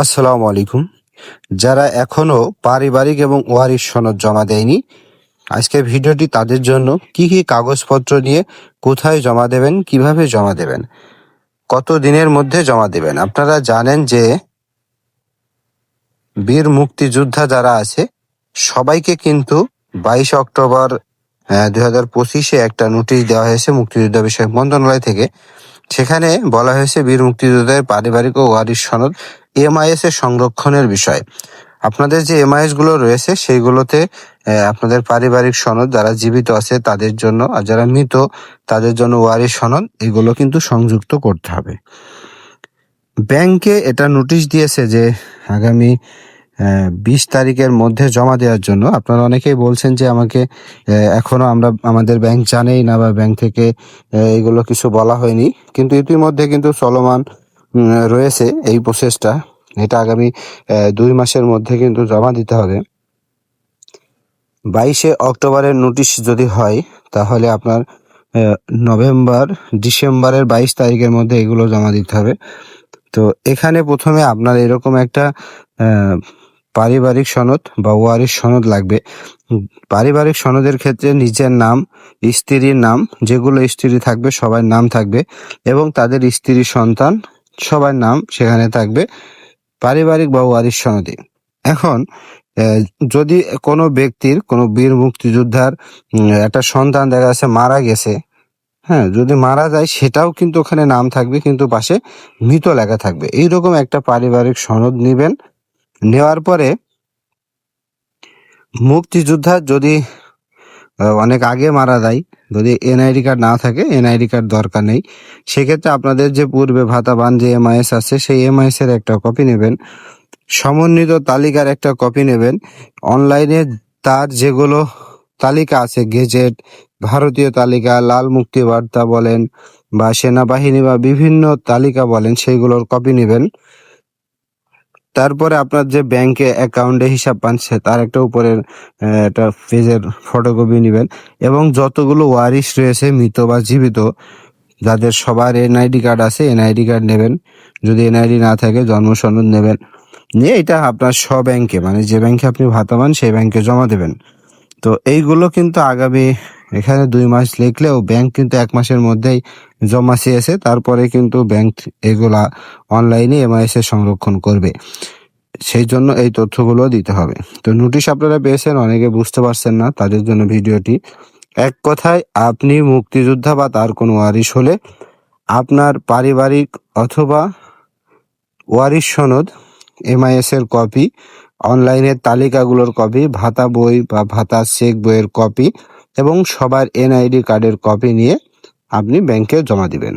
আসসালামু আলাইকুম। যারা এখনও পারিবারিক এবং ওয়ারিশ সনদ জমা দেয়নি, আজকের ভিডিওটি তাদের জন্য কি কি কাগজপত্র নিয়ে কোথায় জমা দেবেন, কীভাবে জমা দেবেন, কত দিনের মধ্যে জমা দেবেন? আপনারা জানেন যে বীর মুক্তিযোদ্ধা যারা আছে, সবাইকে কিন্তু বাইশ অক্টোবর দুই হাজার পঁচিশে একটা নোটিশ দেওয়া হয়েছে মুক্তিযোদ্ধা বিষয়ক মন্ত্রণালয় থেকে। সেখানে বলা হয়েছে বীর মুক্তিযোদ্ধাদের পারিবারিক ও ওয়ারিশ সনদ এমআইএস এর সংরক্ষণের বিষয়। আপনাদের যে এমআইএসগুলো রয়েছে, সেইগুলোতে আপনাদের পারিবারিক সনদ, যারা জীবিত আছে তাদের জন্য আর যারা মৃত, তাদের জন্য ওয়ারিশ সনদ, এগুলো কিন্তু সংযুক্ত করতে হবে। ব্যাংকে এটা নোটিশ দিয়েছে যে আগামী বিশ তারিখের মধ্যে জমা দেওয়ার জন্য। আপনারা অনেকেই বলছেন যে আমাকে আহ, এখনও আমরা আমাদের ব্যাংক জানেই না বা ব্যাংক থেকে এগুলো কিছু বলা হয়নি। কিন্তু ইতিমধ্যে কিন্তু চলমান রয়েছে এই প্রসেসটা এটা আগামী দুই মাসের মধ্যে কিন্তু জমা দিতে হবে। বাইশে অক্টোবরের নোটিশ যদি হয় তাহলে আপনার নভেম্বর ডিসেম্বরের বাইশ তারিখের মধ্যে এগুলো জমা দিতে হবে। তো এখানে প্রথমে আপনার এরকম একটা পারিবারিক সনদ বা ওয়ারিশ সনদ লাগবে। পারিবারিক সনদের ক্ষেত্রে নিজের নাম, স্ত্রীর নাম, যেগুলো স্ত্রী থাকবে, সবার নাম থাকবে এবং তাদের স্ত্রী সন্তান, সবার নাম সেখানে থাকবে পারিবারিক বা ওয়ারিশ সনদে। এখন যদি কোনো ব্যক্তির, কোনো বীর মুক্তিযোদ্ধার একটা সন্তান দেখা যাচ্ছে মারা গেছে হ্যাঁ যদি মারা যায়, সেটাও কিন্তু ওখানে নাম থাকবে, কিন্তু পাশে মৃত লেখা থাকবে। এইরকম একটা পারিবারিক সনদ নিবেন। নেওয়ার পরে মুক্তিযোদ্ধা যদি অনেক আগে মারা যায়, যদি এনআইডি কার্ড না থাকে, এনআইডি কার্ড দরকার নেই, সেক্ষেত্রে আপনাদের যে পূর্বে ভাতা বান যে এমআইএস আছে, সেই এমআইএস এর একটা কপি নেবেন। সমন্বিত তালিকার একটা কপি নেবেন। অনলাইনে তার যেগুলো তালিকা আছে, গেজেট, ভারতীয় তালিকা, লাল মুক্তি বার্তা বলেন বা সেনাবাহিনী বা বিভিন্ন তালিকা বলেন, সেইগুলোর কপি নেবেন। তারপরে আপনার যে ব্যাংকে অ্যাকাউন্টে হিসাব পাচ্ছে তার একটা উপরের একটা পেজের ফটোকপি নেবেন এবং যতগুলো ওয়ারিশ রয়েছে, মৃত বা জীবিত, যাদের সবার এনআইডি কার্ড আছে এনআইডি কার্ড নেবেন। যদি এনআইডি না থাকে, জন্ম সনদ নেবেন। নিয়ে এটা আপনার সব ব্যাংকে মানে যে ব্যাংকে আপনি ভাতা পান, সেই ব্যাংকে জমা দেবেন। তো এইগুলো কিন্তু আগামী এখানে দুই মাস লিখলেও ব্যাংক কিন্তু এক মাসের মধ্যেই জমা চেয়েছে, তারপরে কিন্তু ব্যাংক এগুলা অনলাইনে এমআইএস সংরক্ষণ করবে। সেই জন্য এই তথ্যগুলো দিতে হবে। তো নোটিশ আপনারা পেয়েছেন, অনেকে বুঝতে পারছেন না তাদের জন্য ভিডিওটি। এক কথায়, আপনি মুক্তিযোদ্ধা বা তার কোনো ওয়ারিশ হলে আপনার পারিবারিক অথবা ওয়ারিশ সনদ এমআইএস এর কপি অনলাইনের তালিকাগুলোর কপি ভাতা বই বা ভাতা চেক বইয়ের কপি এবং সবার এনআইডি কার্ডের কপি নিয়ে আপনি ব্যাংকে জমা দিবেন।